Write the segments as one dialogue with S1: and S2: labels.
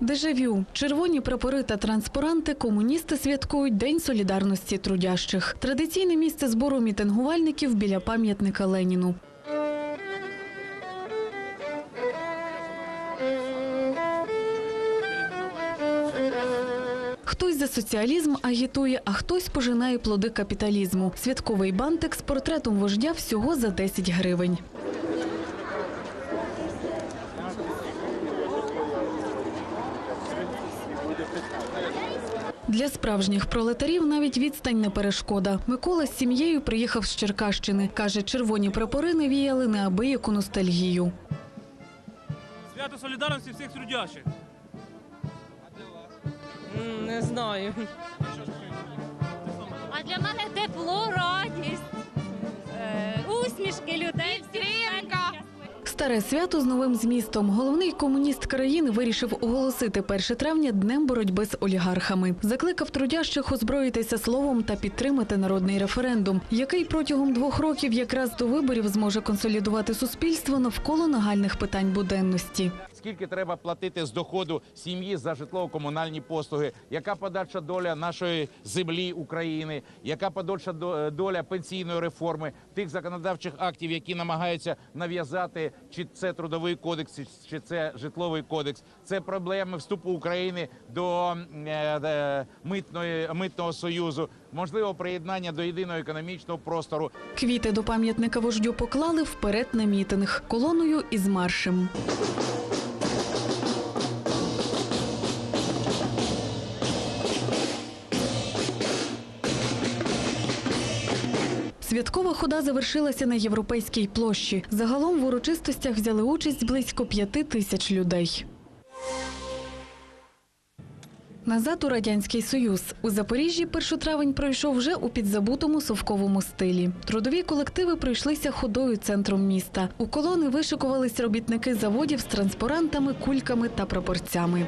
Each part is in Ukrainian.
S1: Дежавю, червоні прапори та транспаранти комуністи святкують День солідарності трудящих. Традиційне місце збору мітингувальників біля пам'ятника Леніну. Хтось за соціалізм агітує, а хтось пожинає плоди капіталізму. Святковий бантик з портретом вождя всього за 10 гривень. Для справжніх пролетарів навіть відстань не перешкода. Микола з сім'єю приїхав з Черкащини. Каже, червоні прапори не віяли неабияку ностальгію.
S2: Свято солідарності всіх трудящих.
S3: Не знаю.
S4: А для мене тепло, радість,
S1: Старе свято з новим змістом. Головний комуніст країни вирішив оголосити 1 травня днем боротьби з олігархами. Закликав трудящих озброїтися словом та підтримати народний референдум, який протягом двох років якраз до виборів зможе консолідувати суспільство навколо нагальних питань буденності.
S5: Скільки треба платити з доходу сім'ї за житлово-комунальні послуги? Яка подальша доля нашої землі України? Яка подальша до- доля пенсійної реформи тих законодавчих актів, які намагаються нав'язати, чи це трудовий кодекс, чи це житловий кодекс? Це проблеми вступу України до е, е, митної митного союзу, можливо, приєднання до єдиного економічного простору.
S1: Квіти до пам'ятника вождю поклали вперед на мітинг колоною із маршем. Святкова хода завершилася на європейській площі. Загалом в урочистостях взяли участь близько п'яти тисяч людей. Назад у радянський союз у Запоріжжі першотравень пройшов вже у підзабутому совковому стилі. Трудові колективи пройшлися ходою центром міста. У колони вишикувались робітники заводів з транспарантами, кульками та прапорцями.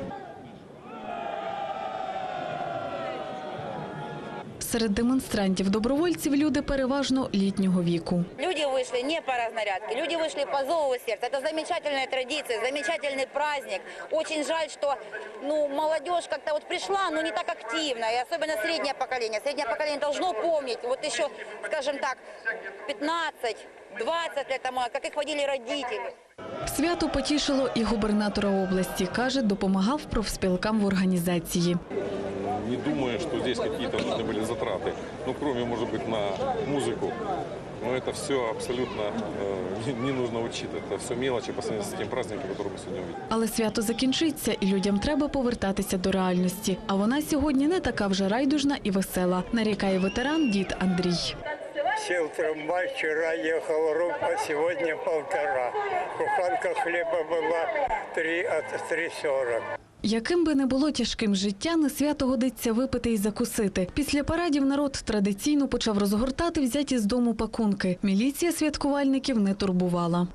S1: Серед демонстрантів добровольців люди переважно літнього віку.
S6: Люди вышли не по разнарядке, люди вышли по зову сердца. Это замечательная традиция, замечательный праздник. Очень жаль, что ну, молодежь как-то вот пришла, но не так активно, и особенно среднее поколение. Среднее поколение должно помнить, вот еще, скажем так, 15-20 лет тому, как их водили родители.
S1: Свято потішило і губернатора області. Каже, допомагав профспілкам в організації.
S7: не думая, что здесь какие-то нужны были затраты. Ну, кроме, может быть, на музыку. Но это все абсолютно э, не, не нужно учитывать. Это все мелочи по сравнению с тем праздником, который мы сегодня увидели.
S1: Але свято закінчиться, і людям треба повертатися до реальності. А вона сьогодні не така вже райдужна і весела, нарікає ветеран дід Андрій.
S8: Сел в трамвай, вчера ехал рубль, а сегодня полтора. Буханка хлеба была 3 от 3,40.
S1: яким би не було тяжким життя, на свято годиться випити і закусити. Після парадів народ традиційно почав розгортати взяті з дому пакунки. Міліція святкувальників не турбувала.